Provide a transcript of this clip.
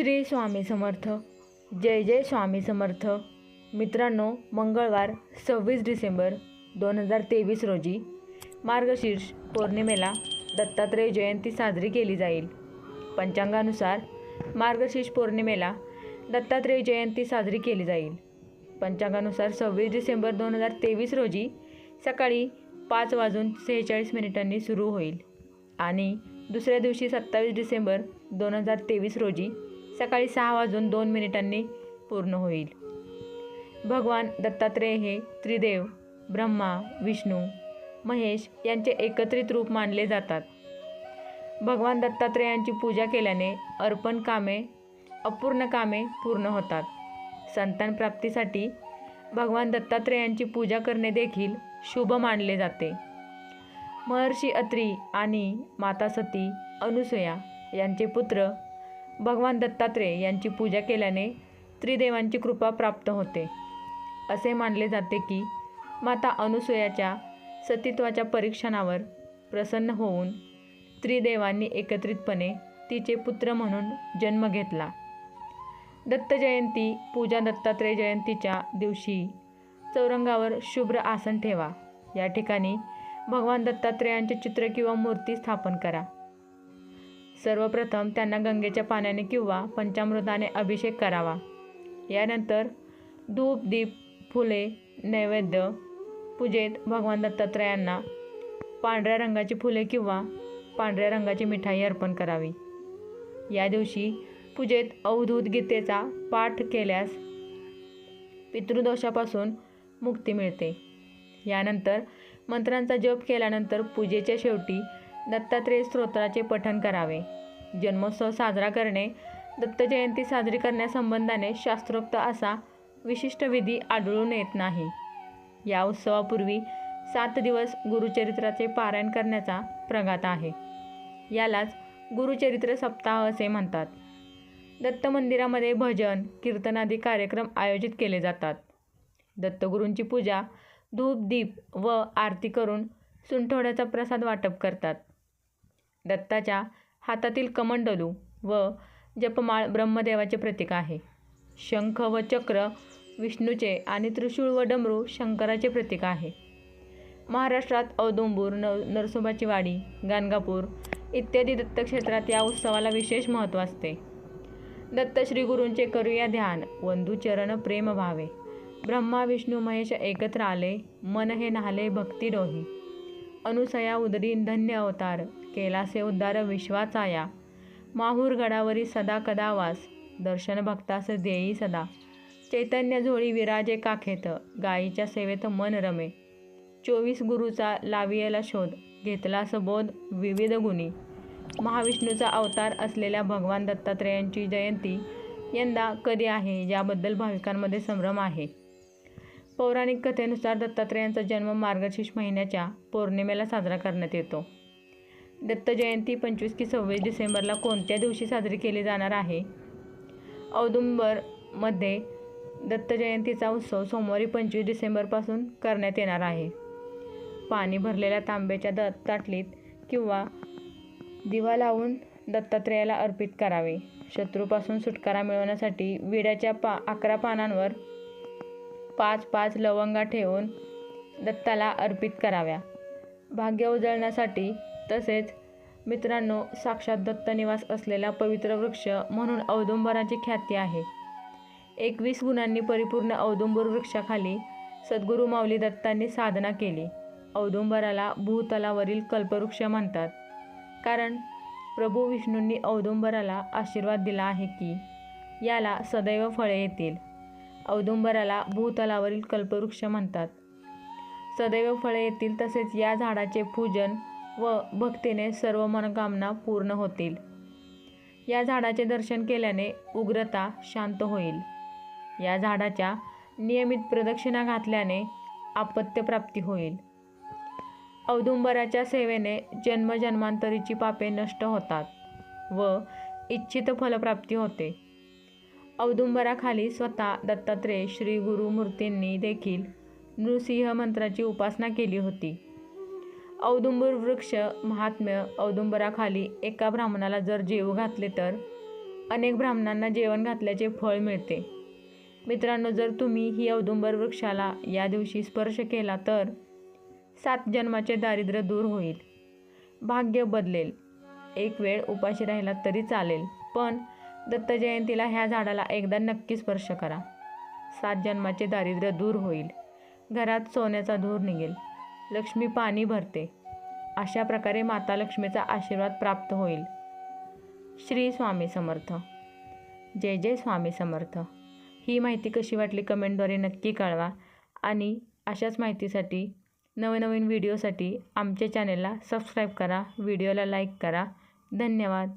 श्री स्वामी समर्थ. जय जय स्वामी समर्थ. मित्रांनो मंगळवार सव्वीस डिसेंबर दोन हजार तेवीस रोजी मार्गशीर्ष पौर्णिमेला दत्तात्रेय जयंती साजरी केली जाईल. पंचांगानुसार मार्गशीर्ष पौर्णिमेला दत्तात्रेय जयंती साजरी केली जाईल. पंचांगानुसार सव्वीस डिसेंबर दोन हजार तेवीस रोजी सकाळी पाच वाजून सेहेचाळीस मिनिटांनी सुरू होईल आणि दुसऱ्या दिवशी सत्तावीस डिसेंबर दोन हजार तेवीस रोजी सकाळी सहा वाजून दोन मिनिटांनी पूर्ण होईल. भगवान दत्तात्रेय हे त्रिदेव ब्रह्मा विष्णू महेश यांचे एकत्रित रूप मानले जातात. भगवान दत्तात्रेयांची पूजा केल्याने अर्पण कामे अपूर्ण कामे पूर्ण होतात. संतान प्राप्तीसाठी भगवान दत्तात्रेयांची पूजा करणे देखील शुभ मानले जाते. महर्षी अत्री आणि माता सती अनुसया यांचे पुत्र भगवान दत्तात्रेय यांची पूजा केल्याने त्रिदेवांची कृपा प्राप्त होते. असे मानले जाते की माता अनुसयाच्या सतीत्वाच्या परीक्षणावर प्रसन्न होऊन त्रिदेवांनी एकत्रितपणे तिचे पुत्र म्हणून जन्म घेतला. दत्त जयंती पूजा दत्तात्रेय जयंतीच्या दिवशी चौरंगावर शुभ्र आसन ठेवा. या ठिकाणी भगवान दत्तात्रेयांचे चित्र किंवा मूर्ती स्थापन करा. सर्वप्रथम त्यांना गंगेच्या पाण्याने किंवा पंचामृताने अभिषेक करावा. यानंतर धूप दीप फुले नैवेद्य पूजेत भगवान दत्तात्रयांना पांढऱ्या रंगाची फुले किंवा पांढऱ्या रंगाची मिठाई अर्पण करावी. या दिवशी पूजेत अवधूत गीतेचा पाठ केल्यास पितृदोषापासून मुक्ती मिळते. यानंतर मंत्रांचा जप केल्यानंतर पूजेच्या शेवटी दत्तात्रेय स्तोत्राचे पठण करावे. जन्मोत्सव साजरा करणे दत्त जयंती साजरी करण्यासंबंधाने शास्त्रोक्त असा विशिष्ट विधी आढळून येत नाही. या उत्सवापूर्वी सात दिवस गुरुचरित्राचे पारायण करण्याचा प्रघात आहे. यालाच गुरुचरित्र सप्ताह असे म्हणतात. दत्त मंदिरामध्ये भजन कीर्तनादी कार्यक्रम आयोजित केले जातात. दत्तगुरूंची पूजा धूप दीप व आरती करून सुंठवड्याचा प्रसाद वाटप करतात. दत्ताच्या हातातील कमंडलू व जपमाळ ब्रह्मदेवाचे प्रतीक आहे. शंख व चक्र विष्णूचे आणि त्रिशूळ व डमरू शंकराचे प्रतीक आहे. महाराष्ट्रात औदुंबूर न नरसोबाची वाडी गाणगापूर इत्यादी दत्तक्षेत्रात या उत्सवाला विशेष महत्त्व असते. दत्त श्री गुरूंचे करूया ध्यान वंदू चरण प्रेम भावे ब्रह्मा विष्णू महेश एकत्र आले मन हे नाले भक्ती डोही अनुसया उदरी धन्य अवतार. केलासे उद्धार विश्वाचा या माहूर गडावरी सदा कदावास दर्शन भक्तास देई सदा. चैतन्य झोळी विराजे काखेत. गायीच्या सेवेत मन रमे. चोवीस गुरुचा लावियला शोध. घेतला बोध विविध गुणी. महाविष्णूचा अवतार असलेल्या भगवान दत्तात्रेयांची जयंती यंदा कधी आहे? याबद्दल भाविकांमध्ये संभ्रम आहे. पौराणिक कथेनुसार दत्तात्रेयांचा जन्म मार्गशीर्ष महिन्याच्या पौर्णिमेला साजरा करण्यात येतो. दत्त जयंती पंचवीस की सव्वीस डिसेंबरला कोणत्या दिवशी साजरी केली जाणार आहे? औदुंबरमध्ये दत्त जयंतीचा उत्सव सोमवारी पंचवीस डिसेंबरपासून करण्यात येणार आहे. पाणी भरलेल्या तांब्याच्या द ताटलीत किंवा दिवा लावून दत्तात्रेयाला अर्पित करावे. शत्रूपासून सुटकारा मिळवण्यासाठी विड्याच्या पा अकरा पानांवर पाच पाच लवंगा ठेवून दत्ताला अर्पित कराव्या. भाग्य उजळण्यासाठी तसेच मित्रांनो साक्षात दत्त निवास असलेला पवित्र वृक्ष म्हणून औदुंबराची ख्याती आहे. एकवीस गुणांनी परिपूर्ण औदुंबर वृक्षाखाली सद्गुरू माऊली दत्तांनी साधना केली. औदुंबराला भूतलावरील कल्पवृक्ष म्हणतात. कारण प्रभू विष्णूंनी औदुंबराला आशीर्वाद दिला आहे की याला सदैव फळे येतील. औदुंबराला भूतलावरील कल्पवृक्ष म्हणतात. सदैव फळे येतील तसेच या झाडाचे पूजन व भक्तीने सर्व मनोकामना पूर्ण होतील. या झाडाचे दर्शन केल्याने उग्रता शांत होईल. या झाडाच्या नियमित प्रदक्षिणा घातल्याने आपत्यप्राप्ती होईल. औदुंबराच्या सेवेने जन्मजन्मांतरीची पापे नष्ट होतात व इच्छित फलप्राप्ती होते. औदुंबराखाली स्वतः दत्तात्रेय श्री गुरुमूर्तींनी देखील नृसिंह मंत्राची उपासना केली होती. औदुंबर वृक्ष महात्म्य औदुंबराखाली एका ब्राह्मणाला जर जेव घातले तर अनेक ब्राह्मणांना जेवण घातल्याचे फळ मिळते. मित्रांनो जर तुम्ही ही औदुंबर वृक्षाला या दिवशी स्पर्श केला तर सात जन्माचे दारिद्र्य दूर होईल. भाग्य बदलेल. एक वेळ उपाशी राहिला तरी चालेल. पण दत्त जयंतीला ह्या झाडाला एकदा नक्की स्पर्श करा. सात जन्माचे दारिद्र्य दूर होईल. घरात सोन्याचा धूर निघेल. लक्ष्मी पाणी भरते. अशा प्रकारे माता लक्ष्मीचा आशीर्वाद प्राप्त होईल. श्री स्वामी समर्थ. जय जय स्वामी समर्थ. ही माहिती कशी वाटली कमेंटद्वारे नक्की कळवा आणि अशाच माहितीसाठी नवनवीन व्हिडिओसाठी आमच्या चॅनेलला सबस्क्राईब करा व्हिडिओला लाईक करा. धन्यवाद.